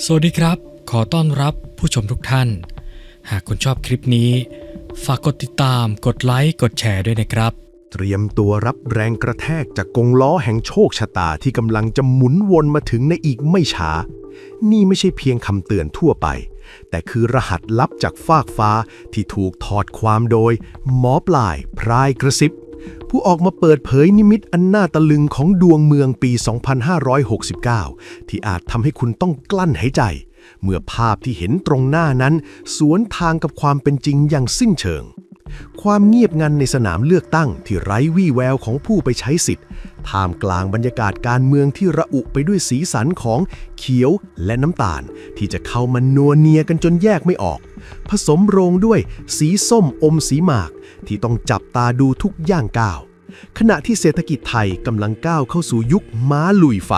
สวัสดีครับ ขอต้อนรับผู้ชมทุกท่าน หากคุณชอบคลิปนี้ ฝากกดติดตาม กดไลค์ กดแชร์ด้วยนะครับ เตรียมตัวรับแรงกระแทกจากกงล้อแห่งโชคชะตาที่กำลังจะหมุนวนมาถึงในอีกไม่ช้า นี่ไม่ใช่เพียงคำเตือนทั่วไป แต่คือรหัสลับจากฟากฟ้าที่ถูกถอดความโดย หมอปลายพรายกระซิบ ผู้ออกมาเปิดเผยนิมิตอันน่าตะลึงของดวงเมืองปี 2569 ที่อาจทำให้คุณต้องกลั้นหายใจ เมื่อภาพที่เห็นตรงหน้านั้น สวนทางกับความเป็นจริงอย่างสิ้นเชิง ความเงียบงันในสนามเลือกตั้งที่ไร้วี่แววของผู้ไปใช้สิทธิ์ ท่ามกลางบรรยากาศการเมืองที่ระอุไปด้วยสีสันของเขียวและน้ำตาล ที่จะเข้ามานัวเนียกันจนแยกไม่ออก ผสมโรงด้วยสีส้มอมสีหมาก ที่ต้องจับตาดูทุกย่างก้าว ขณะที่เศรษฐกิจไทยกำลังก้าวเข้าสู่ยุคม้าลุยไฟ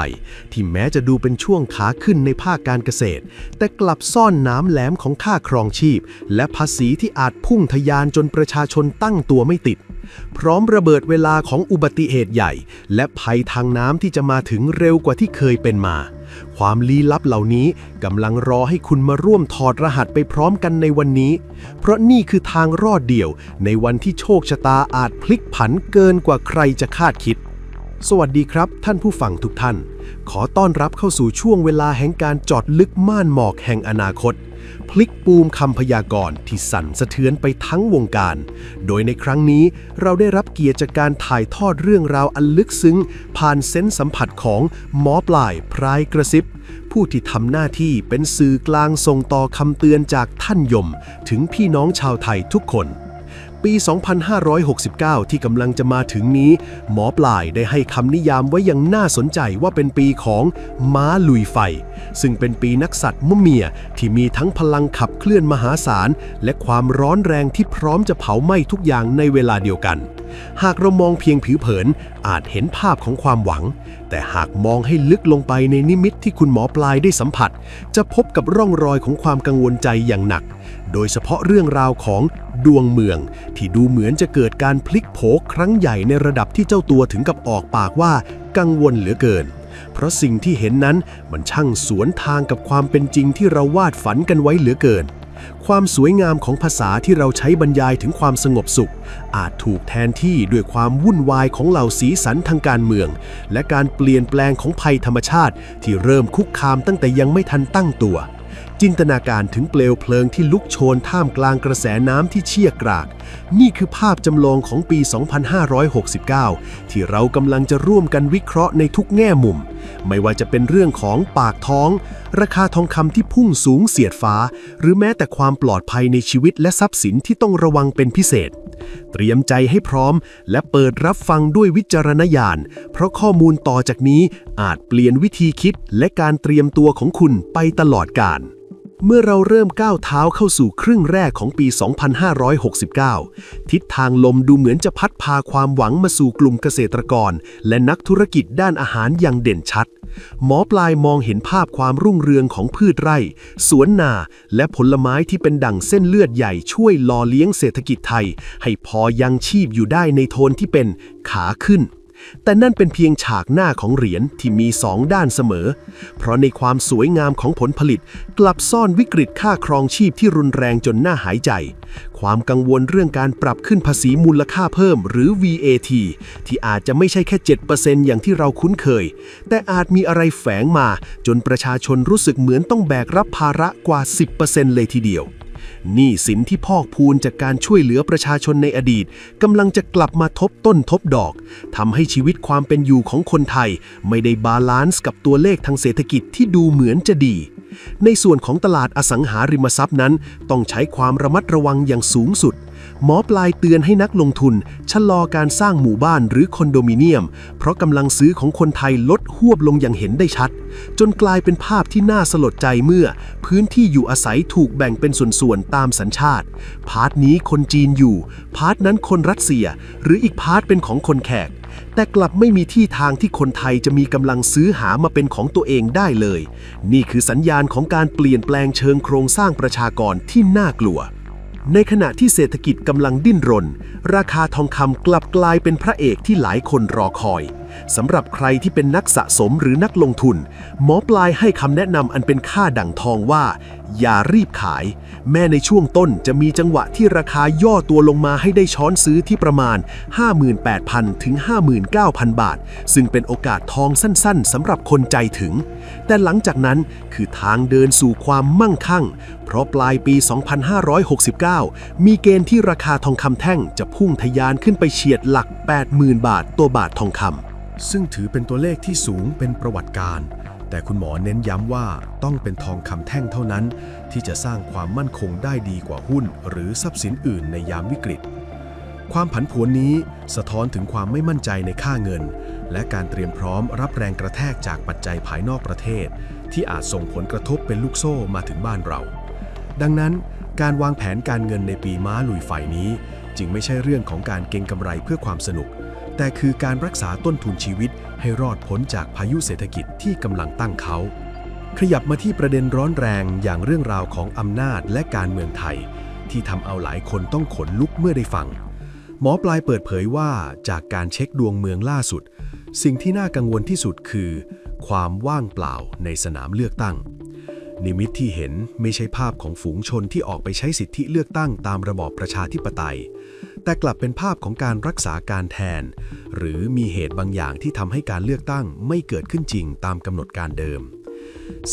ที่แม้จะดูเป็นช่วงขาขึ้นในภาคการเกษตร แต่กลับซ่อนน้ำแหลมของค่าครองชีพ และภาษีที่อาจพุ่งทะยานจนประชาชนตั้งตัวไม่ติด พร้อมระเบิดเวลาของอุบัติเหตุใหญ่ และภัยทางน้ำที่จะมาถึงเร็วกว่าที่เคยเป็นมา ความลี้ลับเหล่านี้กำลังรอให้คุณมาร่วมถอดรหัสไปพร้อมกันในวันนี้ เพราะนี่คือทางรอดเดี่ยว ในวันที่โชคชะตาอาจพลิกผันเกินกว่าใครจะคาดคิด สวัสดีครับ ท่านผู้ฟังทุกท่าน ขอต้อนรับเข้าสู่ช่วงเวลาแห่งการจอดลึกม่านหมอกแห่งอนาคต พลิกปูมคำพยากรณ์ที่สั่นสะเทือนไปทั้งวงการ โดยในครั้งนี้เราได้รับเกียรติจากการถ่ายทอดเรื่องราวอันลึกซึ้ง ผ่านเซนส์สัมผัสของหมอปลายพรายกระซิบ ผู้ที่ทำหน้าที่เป็นสื่อกลางส่งต่อคำเตือนจากท่านยม ถึงพี่น้องชาวไทยทุกคน ปี 2569 ที่กำลังจะมาถึงนี้ หมอปลายได้ให้คำนิยามไว้อย่างน่าสนใจว่าเป็นปีของม้าลุยไฟ ซึ่งเป็นปีนักสัตว์มุเมียที่มีทั้งพลังขับเคลื่อนมหาศาล และความร้อนแรงที่พร้อมจะเผาไหม้ทุกอย่างในเวลาเดียวกัน หากเรามองเพียงผิวเผิน อาจเห็นภาพของความหวัง แต่หากมองให้ลึกลงไปในนิมิตที่คุณหมอปลายได้สัมผัส จะพบกับร่องรอยของความกังวลใจอย่างหนัก โดยเฉพาะเรื่องราวของดวงเมือง ที่ดูเหมือนจะเกิดการพลิกโผครั้งใหญ่ในระดับที่เจ้าตัวถึงกับออกปากว่ากังวลเหลือเกิน เพราะสิ่งที่เห็นนั้นมันช่างสวนทางกับความเป็นจริงที่เราวาดฝันกันไว้เหลือเกิน ความสวยงามของภาษาที่เราใช้บรรยายถึงความสงบสุข อาจถูกแทนที่ด้วยความวุ่นวายของเหล่าสีสันทางการเมือง และการเปลี่ยนแปลงของภัยธรรมชาติ ที่เริ่มคุกคามตั้งแต่ยังไม่ทันตั้งตัว จินตนาการถึงเปลวเพลิงที่ลุกโชนท่ามกลางกระแสน้ำที่เชี่ยกราก นี่คือภาพจำลองของปี 2569 ที่เรากำลังจะร่วมกันวิเคราะห์ในทุกแง่มุม ไม่ว่าจะเป็นเรื่องของปากท้อง ราคาทองคำที่พุ่งสูงเสียดฟ้า หรือแม้แต่ความปลอดภัยในชีวิตและทรัพย์สินที่ต้องระวังเป็นพิเศษ เตรียมใจให้พร้อม และเปิดรับฟังด้วยวิจารณญาณ เพราะข้อมูลต่อจากนี้อาจเปลี่ยนวิธีคิดและการเตรียมตัวของคุณไปตลอดกาล เมื่อเราเริ่มก้าวเท้าเข้าสู่ครึ่งแรกของปี 2569 ทิศทางลมดูเหมือนจะพัดพาความหวังมาสู่กลุ่มเกษตรกร และนักธุรกิจด้านอาหารอย่างเด่นชัด หมอปลายมองเห็นภาพความรุ่งเรืองของพืชไร่ สวนนา และผลไม้ที่เป็นดั่งเส้นเลือดใหญ่ช่วยหล่อเลี้ยงเศรษฐกิจไทย ให้พอยังชีพอยู่ได้ในโทนที่เป็นขาขึ้น แต่นั่นเป็นเพียงฉากหน้าของเหรียญที่มีสองด้านเสมอ เพราะในความสวยงามของผลผลิตกลับซ่อนวิกฤตค่าครองชีพที่รุนแรงจนหน่าหายใจ ความกังวลเรื่องการปรับขึ้นภาษีมูลค่าเพิ่มหรือ VAT ที่อาจจะไม่ใช่แค่ 7%อย่างที่เราคุ้นเคย แต่อาจมีอะไรแฝงมาจนประชาชนรู้สึกเหมือนต้องแบกรับภาระกว่า 10%เลยทีเดียว หนี้สินที่พอกพูนจากการช่วยเหลือประชาชนในอดีตกำลังจะกลับมาทบต้นทบดอกทำให้ชีวิตความเป็นอยู่ของคนไทย ไม่ได้บาลานซ์กับตัวเลขทางเศรษฐกิจที่ดูเหมือนจะดี ในส่วนของตลาดอสังหาริมทรัพย์นั้น ต้องใช้ความระมัดระวังอย่างสูงสุด หมอปลายเตือนให้นักลงทุน ชะลอการสร้างหมู่บ้านหรือคอนโดมิเนียม เพราะกำลังซื้อของคนไทยลดหวบลงอย่างเห็นได้ชัด จนกลายเป็นภาพที่น่าสลดใจเมื่อ พื้นที่อยู่อาศัยถูกแบ่งเป็นส่วนๆตามสัญชาติ พาร์ทนี้คนจีนอยู่ พาร์ทนั้นคนรัสเซีย หรืออีกพาร์ทเป็นของคนแขกแต่กลับไม่มีที่ทางที่คนไทยจะมีกำลังซื้อหามาเป็นของตัวเองได้เลย นี่คือสัญญาณของการเปลี่ยนแปลงเชิงโครงสร้างประชากรที่น่ากลัว ในขณะที่เศรษฐกิจกำลังดิ้นรน ราคาทองคำกลับกลายเป็นพระเอกที่หลายคนรอคอยสำหรับใครที่เป็นนักสะสมหรือนักลงทุน หมอปลายให้คำแนะนำอันเป็นค่าดั่งทองว่าอย่ารีบขาย แม้ในช่วงต้นจะมีจังหวะที่ราคาย่อตัวลงมาให้ได้ช้อนซื้อที่ประมาณ 58,000 ถึง 59,000 บาท ซึ่งเป็นโอกาสทองสั้นๆสำหรับคนใจถึง แต่หลังจากนั้นคือทางเดินสู่ความมั่งคั่ง เพราะปลายปี 2569 มีเกณฑ์ที่ราคาทองคำแท่งจะพุ่งทะยานขึ้นไปเฉียดหลัก 80,000 บาทตัวบาททองคำซึ่งถือเป็นตัวเลขที่สูงเป็นประวัติการณ์ แต่คุณหมอเน้นย้ำว่าต้องเป็นทองคำแท่งเท่านั้น ที่จะสร้างความมั่นคงได้ดีกว่าหุ้น หรือทรัพย์สินอื่นในยามวิกฤต ความผันผวนนี้สะท้อนถึงความไม่มั่นใจในค่าเงิน และการเตรียมพร้อมรับแรงกระแทกจากปัจจัยภายนอกประเทศ ที่อาจส่งผลกระทบเป็นลูกโซ่มาถึงบ้านเรา ดังนั้นการวางแผนการเงินในปีม้าลุยไฟนี้ จึงไม่ใช่เรื่องของการเก็งกำไรเพื่อความสนุก แต่คือการรักษาต้นทุนชีวิตให้รอดพ้นจากพายุเศรษฐกิจที่กำลังตั้งเขา ขยับมาที่ประเด็นร้อนแรงอย่างเรื่องราวของอำนาจและการเมืองไทย ที่ทำเอาหลายคนต้องขนลุกเมื่อได้ฟัง หมอปลายเปิดเผยว่าจากการเช็คดวงเมืองล่าสุด สิ่งที่น่ากังวลที่สุดคือ ความว่างเปล่าในสนามเลือกตั้ง นิมิตที่เห็นไม่ใช่ภาพของฝูงชนที่ออกไปใช้สิทธิเลือกตั้งตามระบอบประชาธิปไตย แต่กลับเป็นภาพของการรักษาการแทน หรือมีเหตุบางอย่างที่ทำให้การเลือกตั้งไม่เกิดขึ้นจริงตามกำหนดการเดิม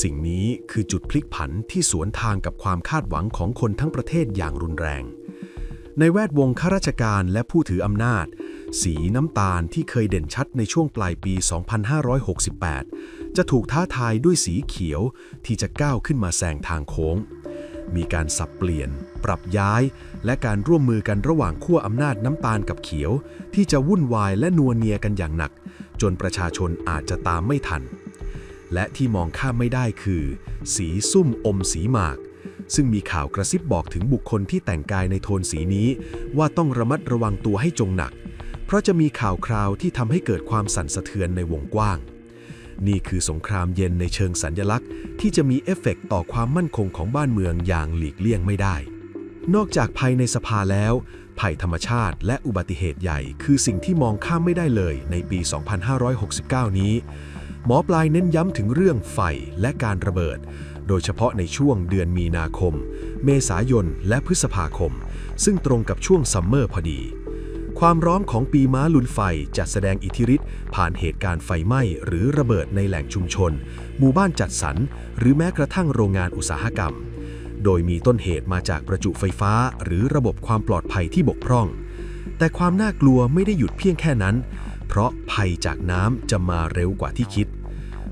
สิ่งนี้คือจุดพลิกผันที่สวนทางกับความคาดหวังของคนทั้งประเทศอย่างรุนแรง ในแวดวงข้าราชการและผู้ถืออำนาจ สีน้ำตาลที่เคยเด่นชัดในช่วงปลายปี 2568 จะถูกท้าทายด้วยสีเขียวที่จะก้าวขึ้นมาแซงทางโค้ง มีการสับเปลี่ยน ปรับย้าย และการร่วมมือกันระหว่างขั้วอำนาจน้ำตาลกับเขียว ที่จะวุ่นวายและนัวเนียกันอย่างหนัก จนประชาชนอาจจะตามไม่ทัน และที่มองข้ามไม่ได้คือ สีซุ่มอมสีหมากซึ่งมีข่าวกระซิบบอกถึงบุคคลที่แต่งกายในโทนสีนี้ ว่าต้องระมัดระวังตัวให้จงหนัก เพราะจะมีข่าวคราวที่ทำให้เกิดความสั่นสะเทือนในวงกว้าง นี่คือสงครามเย็นในเชิงสัญญลักษณ์ ที่จะมีเอฟเฟกต์ต่อความมั่นคงของบ้านเมืองอย่างหลีกเลี่ยงไม่ได้ นอกจากภัยในสภาแล้ว ภัยธรรมชาติและอุบัติเหตุใหญ่ คือสิ่งที่มองข้ามไม่ได้เลยในปี 2569 นี้ หมอปลายเน้นย้ำถึงเรื่องไฟและการระเบิด โดยเฉพาะในช่วงเดือนมีนาคม เมษายนและพฤษภาคม ซึ่งตรงกับช่วงซัมเมอร์พอดี ความร้อนของปีม้าลุนไฟจะแสดงอิทธิฤทธิ์ผ่านเหตุการณ์ไฟไหม้หรือระเบิดในแหล่งชุมชน หมู่บ้านจัดสรร หรือแม้กระทั่งโรงงานอุตสาหกรรม โดยมีต้นเหตุมาจากประจุไฟฟ้า หรือระบบความปลอดภัยที่บกพร่อง แต่ความน่ากลัวไม่ได้หยุดเพียงแค่นั้น เพราะภัยจากน้ำจะมาเร็วกว่าที่คิด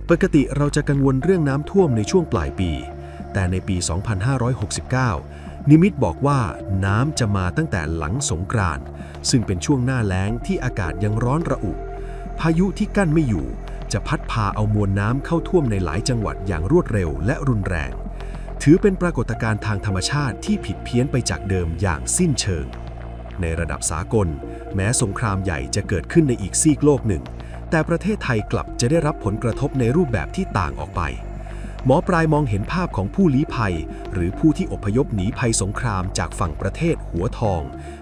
ปกติเราจะกังวลเรื่องน้ำท่วมในช่วงปลายปี แต่ในปี 2569 นิมิตบอกว่าน้ำจะมาตั้งแต่หลังสงกรานซึ่งเป็นช่วงหน้าแล้งที่อากาศยังร้อนระอุ พายุที่กั้นไม่อยู่ จะพัดพาเอามวลน้ำเข้าท่วมในหลายจังหวัดอย่างรวดเร็วและรุนแรง ถือเป็นปรากฏการณ์ทางธรรมชาติที่ผิดเพี้ยนไปจากเดิมอย่างสิ้นเชิง ในระดับสากล แม้สงครามใหญ่จะเกิดขึ้นในอีกซีกโลกหนึ่ง แต่ประเทศไทยกลับจะได้รับผลกระทบในรูปแบบที่ต่างออกไป หมอปลายมองเห็นภาพของผู้ลี้ภัย หรือผู้ที่อพยพหนีภัยสงครามจากฝั่งประเทศหัวทอง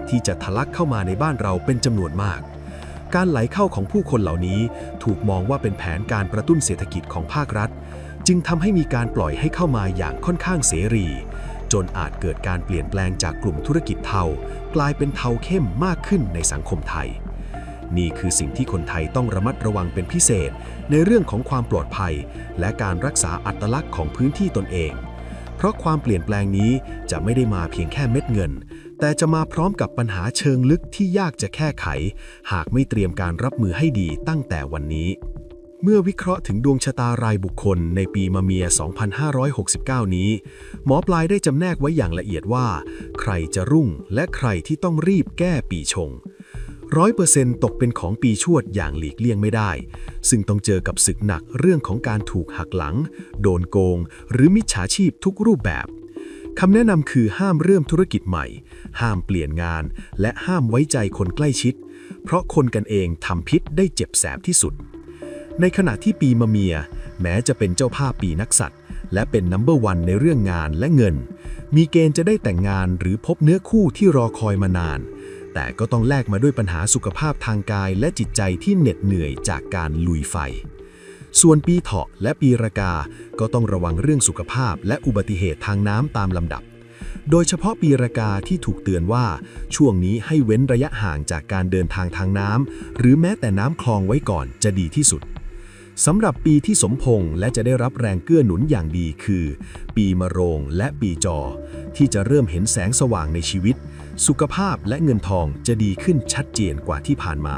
ที่จะทะลักเข้ามาในบ้านเราเป็นจำนวนมาก การไหลเข้าของผู้คนเหล่านี้ถูกมองว่าเป็นแผนการกระตุ้นเศรษฐกิจของภาครัฐ จึงทำให้มีการปล่อยให้เข้ามาอย่างค่อนข้างเสรี จนอาจเกิดการเปลี่ยนแปลงจากกลุ่มธุรกิจเทากลายเป็นเทาเข้มมากขึ้นในสังคมไทย นี่คือสิ่งที่คนไทยต้องระมัดระวังเป็นพิเศษ ในเรื่องของความปลอดภัย และการรักษาอัตลักษณ์ของพื้นที่ตนเอง เพราะความเปลี่ยนแปลงนี้จะไม่ได้มาเพียงแค่เม็ดเงิน แต่จะมาพร้อมกับปัญหาเชิงลึกที่ยากจะแก้ไข หากไม่เตรียมการรับมือให้ดีตั้งแต่วันนี้เมื่อวิเคราะห์ถึงดวงชะตารายบุคคลในปีมะเมีย 2569 นี้ หมอปลายได้จำแนกไว้อย่างละเอียดว่า ใครจะรุ่งและใครที่ต้องรีบแก้ปีชง ร้อยเปอร์เซ็นต์ตกเป็นของปีชวดอย่างหลีกเลี่ยงไม่ได้ ซึ่งต้องเจอกับศึกหนักเรื่องของการถูกหักหลัง โดนโกง หรือมิจฉาชีพทุกรูปแบบคำแนะนำคือห้ามเริ่มธุรกิจใหม่ ห้ามเปลี่ยนงาน และห้ามไว้ใจคนใกล้ชิด เพราะคนกันเองทำพิษได้เจ็บแสบที่สุด ในขณะที่ปีมะเมีย แม้จะเป็นเจ้าภาพปีนักสัตว์ และเป็นนัมเบอร์วันในเรื่องงานและเงิน มีเกณฑ์จะได้แต่งงานหรือพบเนื้อคู่ที่รอคอยมานาน แต่ก็ต้องแลกมาด้วยปัญหาสุขภาพทางกายและจิตใจที่เหน็ดเหนื่อยจากการลุยไฟ ส่วนปีเถาะและปีรากา ก็ต้องระวังเรื่องสุขภาพและอุบัติเหตุทางน้ำตามลำดับ โดยเฉพาะปีรากาที่ถูกเตือนว่า ช่วงนี้ให้เว้นระยะห่างจากการเดินทางทางน้ำหรือแม้แต่น้ำคลองไว้ก่อนจะดีที่สุดสำหรับปีที่สมพงษ์และจะได้รับแรงเกื้อหนุนอย่างดีคือ ปีมะโรงและปีจอ ที่จะเริ่มเห็นแสงสว่างในชีวิต สุขภาพและเงินทองจะดีขึ้นชัดเจนกว่าที่ผ่านมา